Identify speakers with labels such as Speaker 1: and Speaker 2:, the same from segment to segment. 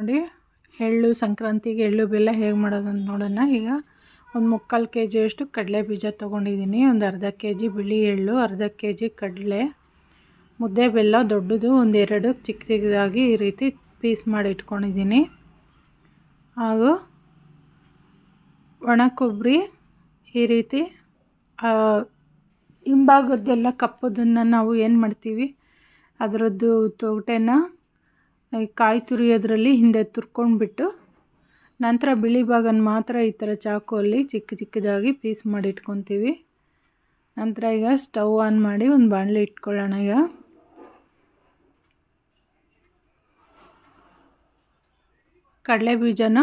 Speaker 1: ನೋಡಿ, ಎಳ್ಳು, ಸಂಕ್ರಾಂತಿಗೆ ಎಳ್ಳು ಬೆಲ್ಲ ಹೇಗೆ ಮಾಡೋದಂತ ನೋಡೋಣ. ಈಗ ಒಂದು ಮುಕ್ಕಾಲು ಕೆ ಜಿಯಷ್ಟು ಕಡಲೆ ಬೀಜ ತೊಗೊಂಡಿದ್ದೀನಿ. ಒಂದು ಅರ್ಧ ಕೆ ಜಿ ಬಿಳಿ ಎಳ್ಳು, ಅರ್ಧ ಕೆ ಜಿ ಕಡಲೆ. ಮುದ್ದೆ ಬೆಲ್ಲ ದೊಡ್ಡದು ಒಂದೆರಡು ಚಿಕ್ಕ ಚಿಕ್ಕದಾಗಿ ಈ ರೀತಿ ಪೀಸ್ ಮಾಡಿ ಇಟ್ಕೊಂಡಿದ್ದೀನಿ. ಹಾಗೂ ಒಣ ಕೊಬ್ಬರಿ ಈ ರೀತಿ ಹಿಂಭಾಗದ್ದೆಲ್ಲ ಕಪ್ಪದನ್ನು ನಾವು ಏನು ಮಾಡ್ತೀವಿ? ಅದರದ್ದು ತೊಗಟೆನ ಕಾಯಿ ತುರಿಯೋದ್ರಲ್ಲಿ ಹಿಂದೆ ತುರ್ಕೊಂಡ್ಬಿಟ್ಟು ನಂತರ ಬಿಳಿ ಭಾಗನ ಮಾತ್ರ ಈ ಥರ ಚಾಕುವಲ್ಲಿ ಚಿಕ್ಕ ಚಿಕ್ಕದಾಗಿ ಪೀಸ್ ಮಾಡಿ ಇಟ್ಕೊತೀವಿ. ನಂತರ ಈಗ ಸ್ಟವ್ ಆನ್ ಮಾಡಿ ಒಂದು ಬಾಣಲೆ ಇಟ್ಕೊಳ್ಳೋಣ ಈಗ. ಕಡಲೆ ಬೀಜನ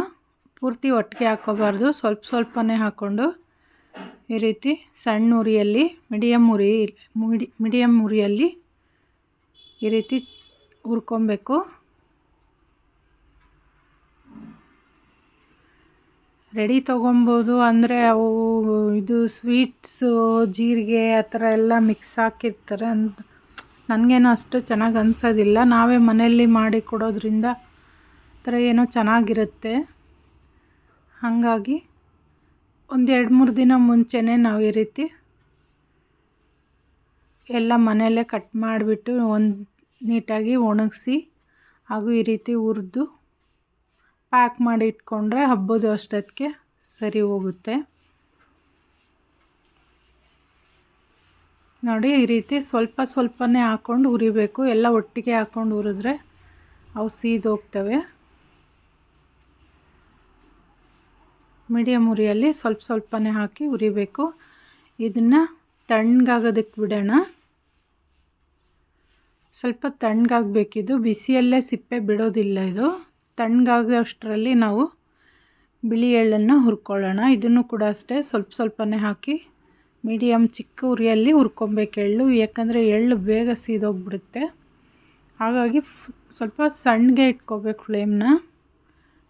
Speaker 1: ಪೂರ್ತಿ ಒಟ್ಟಿಗೆ ಹಾಕ್ಕೋಬಾರ್ದು ಸ್ವಲ್ಪ ಸ್ವಲ್ಪನೇ ಹಾಕ್ಕೊಂಡು ಈ ರೀತಿ ಸಣ್ಣ ಉರಿಯಲ್ಲಿ ಮೀಡಿಯಮ್ ಉರಿ, ಮಿಡಿ ಮೀಡಿಯಮ್ ಉರಿಯಲ್ಲಿ ಈ ರೀತಿ ಹುರ್ಕೊಬೇಕು ರೆಡಿ ತೊಗೊಬೋದು. ಅಂದರೆ ಅವು ಇದು ಸ್ವೀಟ್ಸು, ಜೀರಿಗೆ ಆ ಥರ ಎಲ್ಲ ಮಿಕ್ಸ್ ಹಾಕಿರ್ತಾರೆ ಅಂತ ನನಗೇನು ಅಷ್ಟು ಚೆನ್ನಾಗಿ ಅನಿಸೋದಿಲ್ಲ. ನಾವೇ ಮನೆಯಲ್ಲಿ ಮಾಡಿ ಕೊಡೋದ್ರಿಂದ ಆ ಥರ ಏನೋ ಚೆನ್ನಾಗಿರುತ್ತೆ. ಹಾಗಾಗಿ ಒಂದು ಎರಡು ಮೂರು ದಿನ ಮುಂಚೆನೇ ನಾವು ಈ ರೀತಿ ಎಲ್ಲ ಮನೆಯಲ್ಲೇ ಕಟ್ ಮಾಡಿಬಿಟ್ಟು ಒಂದು ನೀಟಾಗಿ ಒಣಗಿಸಿ ಹಾಗೂ ಈ ರೀತಿ ಹುರಿದು ಪ್ಯಾಕ್ ಮಾಡಿ ಇಟ್ಕೊಂಡ್ರೆ ಹಬ್ಬದ ಅಷ್ಟೊತ್ತಿಗೆ ಸರಿ ಹೋಗುತ್ತೆ. ನೋಡಿ, ಈ ರೀತಿ ಸ್ವಲ್ಪ ಸ್ವಲ್ಪನೇ ಹಾಕ್ಕೊಂಡು ಹುರಿಬೇಕು ಎಲ್ಲ ಒಟ್ಟಿಗೆ ಹಾಕ್ಕೊಂಡು ಹುರಿದ್ರೆ ಅವು ಸೀದೋಗ್ತವೆ. ಮೀಡಿಯಮ್ ಉರಿಯಲ್ಲಿ ಸ್ವಲ್ಪ ಸ್ವಲ್ಪನೇ ಹಾಕಿ ಹುರಿಬೇಕು ಇದನ್ನು ತಣ್ಣಗಾಗೋದಕ್ಕೆ ಬಿಡೋಣ. ಸ್ವಲ್ಪ ತಣ್ಣಗಾಗಬೇಕಿದು. ಬಿಸಿಯಲ್ಲೇ ಸಿಪ್ಪೆ ಬಿಡೋದಿಲ್ಲ ಇದು. ತಣ್ಣಗಾಗೋಷ್ಟರಲ್ಲಿ ನಾವು ಬಿಳಿ ಎಳ್ಳನ್ನು ಹುರ್ಕೊಳ್ಳೋಣ. ಇದನ್ನು ಕೂಡ ಅಷ್ಟೇ ಸ್ವಲ್ಪ ಸ್ವಲ್ಪನೇ ಹಾಕಿ ಮೀಡಿಯಮ್ ಚಿಕ್ಕ ಉರಿಯಲ್ಲಿ ಹುರ್ಕೊಬೇಕು ಎಳ್ಳು. ಯಾಕಂದರೆ ಎಳ್ಳು ಬೇಗ ಸೀದೋಗ್ಬಿಡುತ್ತೆ. ಹಾಗಾಗಿ ಸ್ವಲ್ಪ ಸಣ್ಣಗೆ ಇಟ್ಕೋಬೇಕು ಫ್ಲೇಮ್ನ.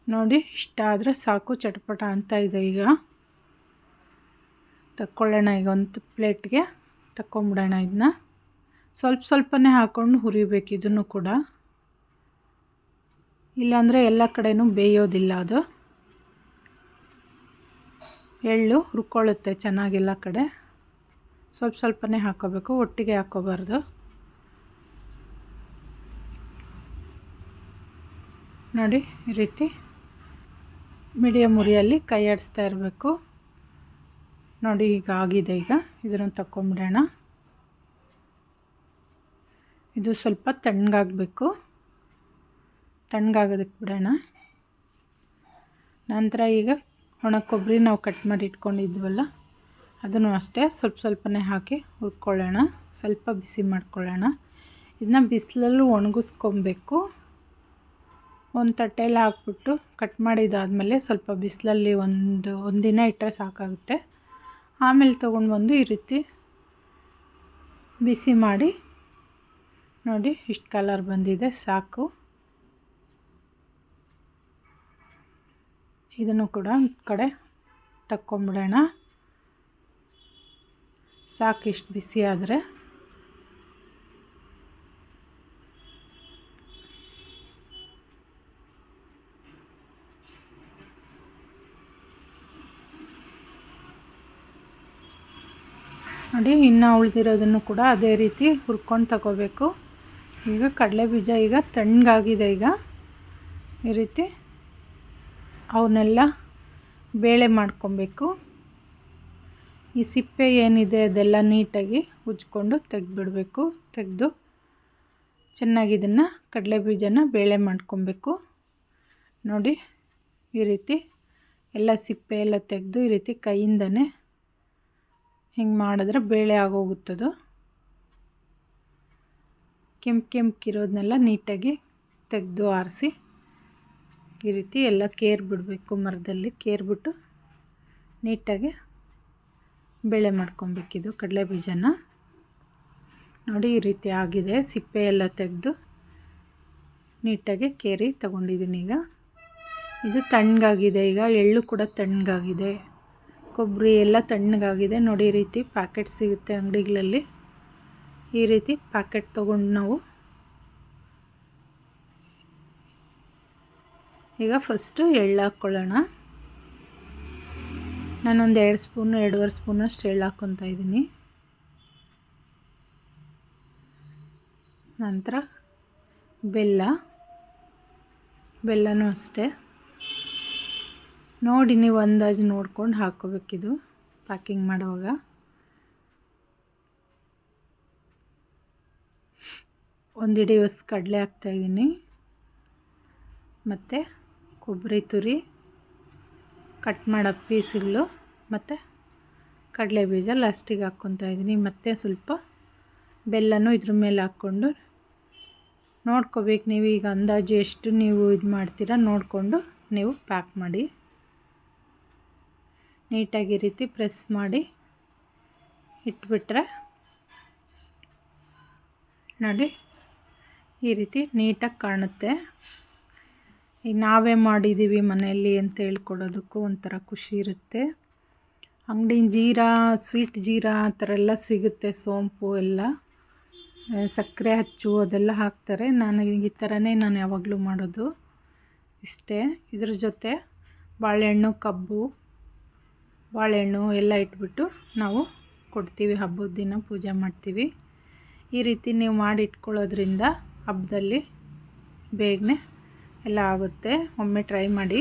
Speaker 1: ನೋಡಿ, ಇಷ್ಟ ಆದರೆ ಸಾಕು, ಚಟಪಟ ಅಂತ ಇದೆ ಈಗ. ತಕ್ಕೊಳ್ಳೋಣ ಈಗ ಒಂದು ಪ್ಲೇಟ್ಗೆ. ತಕ್ಕೊಂಬಿಡೋಣ ಇದನ್ನ. ಸ್ವಲ್ಪ ಸ್ವಲ್ಪನೇ ಹಾಕ್ಕೊಂಡು ಹುರಿಬೇಕು ಇದನ್ನು ಕೂಡ. ಇಲ್ಲಾಂದರೆ ಎಲ್ಲ ಕಡೆಯೂ ಬೇಯೋದಿಲ್ಲ ಅದು. ಎಳ್ಳು ಹುರ್ಕೊಳ್ಳುತ್ತೆ ಚೆನ್ನಾಗಿಲ್ಲ ಕಡೆ. ಸ್ವಲ್ಪ ಸ್ವಲ್ಪನೇ ಹಾಕೋಬೇಕು, ಒಟ್ಟಿಗೆ ಹಾಕೋಬಾರ್ದು. ನೋಡಿ, ಈ ರೀತಿ ಮೀಡಿಯಮ್ ಉರಿಯಲ್ಲಿ ಕೈ ಆಡಿಸ್ತಾ ಇರಬೇಕು. ನೋಡಿ, ಈಗ ಆಗಿದೆ ಈಗ. ಇದನ್ನು ತಗೊಂಬಿಡೋಣ ಇದು ಸ್ವಲ್ಪ ತಣ್ಣಗಾಗಬೇಕು. ತಣ್ಣಗಾಗೋದಕ್ಕೆ ಬಿಡೋಣ. ನಂತರ ಈಗ ಒಣ ಕೊಬ್ಬರಿ ನಾವು ಕಟ್ ಮಾಡಿ ಇಟ್ಕೊಂಡಿದ್ವಲ್ಲ, ಅದನ್ನು ಅಷ್ಟೇ ಸ್ವಲ್ಪ ಸ್ವಲ್ಪನೇ ಹಾಕಿ ಹುರ್ಕೊಳ್ಳೋಣ. ಸ್ವಲ್ಪ ಬಿಸಿ ಮಾಡ್ಕೊಳ್ಳೋಣ. ಇದನ್ನ ಬಿಸಿಲಲ್ಲೂ ಒಣಗಿಸ್ಕೊಬೇಕು. ಒಂದು ತಟ್ಟೆಯಲ್ಲಿ ಹಾಕ್ಬಿಟ್ಟು ಕಟ್ ಮಾಡಿದಾದಮೇಲೆ ಸ್ವಲ್ಪ ಬಿಸಿಲಲ್ಲಿ ಒಂದು ಒಂದಿನ ಇಟ್ಟರೆ ಸಾಕಾಗುತ್ತೆ. ಆಮೇಲೆ ತೊಗೊಂಡು ಬಂದು ಈ ರೀತಿ ಬಿಸಿ ಮಾಡಿ ನೋಡಿ ಇಷ್ಟು ಕಲರ್ ಬಂದಿದೆ, ಸಾಕು. ಇದನ್ನು ಕೂಡ ಕಡೆ ತಕ್ಕೊಂಬಿಡೋಣ. ಸಾಕಿಷ್ಟು ಬಿಸಿ ಆದರೆ. ನೋಡಿ, ಇನ್ನು ಉಳಿದಿರೋದನ್ನು ಕೂಡ ಅದೇ ರೀತಿ ಹುರ್ಕೊಂಡು ತಗೋಬೇಕು. ಈಗ ಕಡಲೆ ಬೀಜ ಈಗ ತಣ್ಣಗಾಗಿದೆ ಈಗ. ಈ ರೀತಿ ಅವನ್ನೆಲ್ಲ ಬೇಳೆ ಮಾಡ್ಕೊಬೇಕು. ಈ ಸಿಪ್ಪೆ ಏನಿದೆ ಅದೆಲ್ಲ ನೀಟಾಗಿ ಉಜ್ಕೊಂಡು ತೆಗೆದ್ಬಿಡಬೇಕು. ತೆಗೆದು ಚೆನ್ನಾಗಿ ಇದನ್ನು ಕಡಲೆ ಬೀಜನ ಬೇಳೆ ಮಾಡ್ಕೊಬೇಕು. ನೋಡಿ, ಈ ರೀತಿ ಎಲ್ಲ ಸಿಪ್ಪೆ ಎಲ್ಲ ತೆಗೆದು ಈ ರೀತಿ ಕೈಯಿಂದನೇ ಹಿಂಗೆ ಮಾಡಿದ್ರೆ ಬೇಳೆ ಆಗೋಗುತ್ತದು. ಕೆಂಪು ಕೆಂಪಕ್ಕಿರೋದನ್ನೆಲ್ಲ ನೀಟಾಗಿ ತೆಗೆದು ಆರಿಸಿ ಈ ರೀತಿ ಎಲ್ಲ ಕೇರ್ ಬಿಡಬೇಕು ಮರದಲ್ಲಿ, ಕೇರ್ ಬಿಟ್ಟು ನೀಟಾಗಿ ಬೇಳೆ ಮಾಡ್ಕೊಬೇಕಿದು ಕಡಲೆ ಬೀಜನ. ನೋಡಿ ಈ ರೀತಿ ಆಗಿದೆ, ಸಿಪ್ಪೆ ಎಲ್ಲ ತೆಗೆದು ನೀಟಾಗಿ ಕೇರಿ ತಗೊಂಡಿದ್ದೀನಿ ಈಗ. ಇದು ತಣ್ಣಗಾಗಿದೆ ಈಗ, ಎಳ್ಳು ಕೂಡ ತಣ್ಣಗಾಗಿದೆ, ಕೊಬ್ಬರಿ ಎಲ್ಲ ತಣ್ಣಗಾಗಿದೆ. ನೋಡಿ ಈ ರೀತಿ ಪ್ಯಾಕೆಟ್ ಸಿಗುತ್ತೆ ಅಂಗಡಿಗಳಲ್ಲಿ. ಈ ರೀತಿ ಪ್ಯಾಕೆಟ್ ತೊಗೊಂಡು ನಾವು ಈಗ ಫಸ್ಟು ಎಳ್ಳು ಹಾಕ್ಕೊಳ್ಳೋಣ. ನಾನೊಂದು ಎರಡು ಸ್ಪೂನು, ಎರಡೂವರೆ ಸ್ಪೂನಷ್ಟು ಎಳ್ಳು ಹಾಕ್ಕೊತಾ ಇದ್ದೀನಿ. ನಂತರ ಬೆಲ್ಲ, ಬೆಲ್ಲನೂ ಅಷ್ಟೇ. ನೋಡಿ, ನೀವು ಅಂದಾಜು ನೋಡ್ಕೊಂಡು ಹಾಕ್ಕೋಬೇಕಿದು ಪ್ಯಾಕಿಂಗ್ ಮಾಡುವಾಗ. ಒಂದು ಇಡೀ ಹೊಸ ಕಡಲೆ ಹಾಕ್ತಾಯಿದ್ದೀನಿ ಮತ್ತು ಕೊಬ್ಬರಿ ತುರಿ ಕಟ್ ಮಾಡೋ ಪೀಸ್ಗಳು ಮತ್ತು ಕಡಲೆ ಬೀಜ ಲಾಸ್ಟಿಗೆ ಹಾಕ್ಕೊತಾ ಇದ್ದೀನಿ. ಮತ್ತು ಸ್ವಲ್ಪ ಬೆಲ್ಲನೂ ಇದ್ರ ಮೇಲೆ ಹಾಕ್ಕೊಂಡು ನೋಡ್ಕೋಬೇಕು ನೀವು. ಈಗ ಅಂದಾಜು ಎಷ್ಟು ನೀವು ಇದು ಮಾಡ್ತೀರಾ ನೋಡಿಕೊಂಡು ನೀವು ಪ್ಯಾಕ್ ಮಾಡಿ. ನೀಟಾಗಿ ರೀತಿ ಪ್ರೆಸ್ ಮಾಡಿ ಇಟ್ಬಿಟ್ರೆ ನೋಡಿ ಈ ರೀತಿ ನೀಟಾಗಿ ಕಾಣುತ್ತೆ. ಈಗ ನಾವೇ ಮಾಡಿದ್ದೀವಿ ಮನೆಯಲ್ಲಿ ಅಂತ ಹೇಳ್ಕೊಡೋದಕ್ಕೂ ಒಂಥರ ಖುಷಿ ಇರುತ್ತೆ. ಅಂಗಡಿನ ಜೀರಾ, ಸ್ವೀಟ್ ಜೀರಾ ಆ ಥರ ಎಲ್ಲ ಸಿಗುತ್ತೆ, ಸೋಂಪು ಎಲ್ಲ. ಸಕ್ಕರೆ ಹಚ್ಚು ಅದೆಲ್ಲ ಹಾಕ್ತಾರೆ. ನಾನು ಈ ಥರನೇ ನಾನು ಯಾವಾಗಲೂ ಮಾಡೋದು. ಇಷ್ಟೇ. ಇದ್ರ ಜೊತೆ ಬಾಳೆಹಣ್ಣು, ಕಬ್ಬು, ಬಾಳೆಹಣ್ಣು ಎಲ್ಲ ಇಟ್ಬಿಟ್ಟು ನಾವು ಕೊಡ್ತೀವಿ. ಹಬ್ಬದ ದಿನ ಪೂಜೆ ಮಾಡ್ತೀವಿ. ಈ ರೀತಿ ನೀವು ಮಾಡಿ ಇಟ್ಕೊಳ್ಳೋದ್ರಿಂದ ಹಬ್ಬದಲ್ಲಿ ಬೇಗನೆ ಎಲ್ಲ ಆಗುತ್ತೆ. ಒಮ್ಮೆ ಟ್ರೈ ಮಾಡಿ.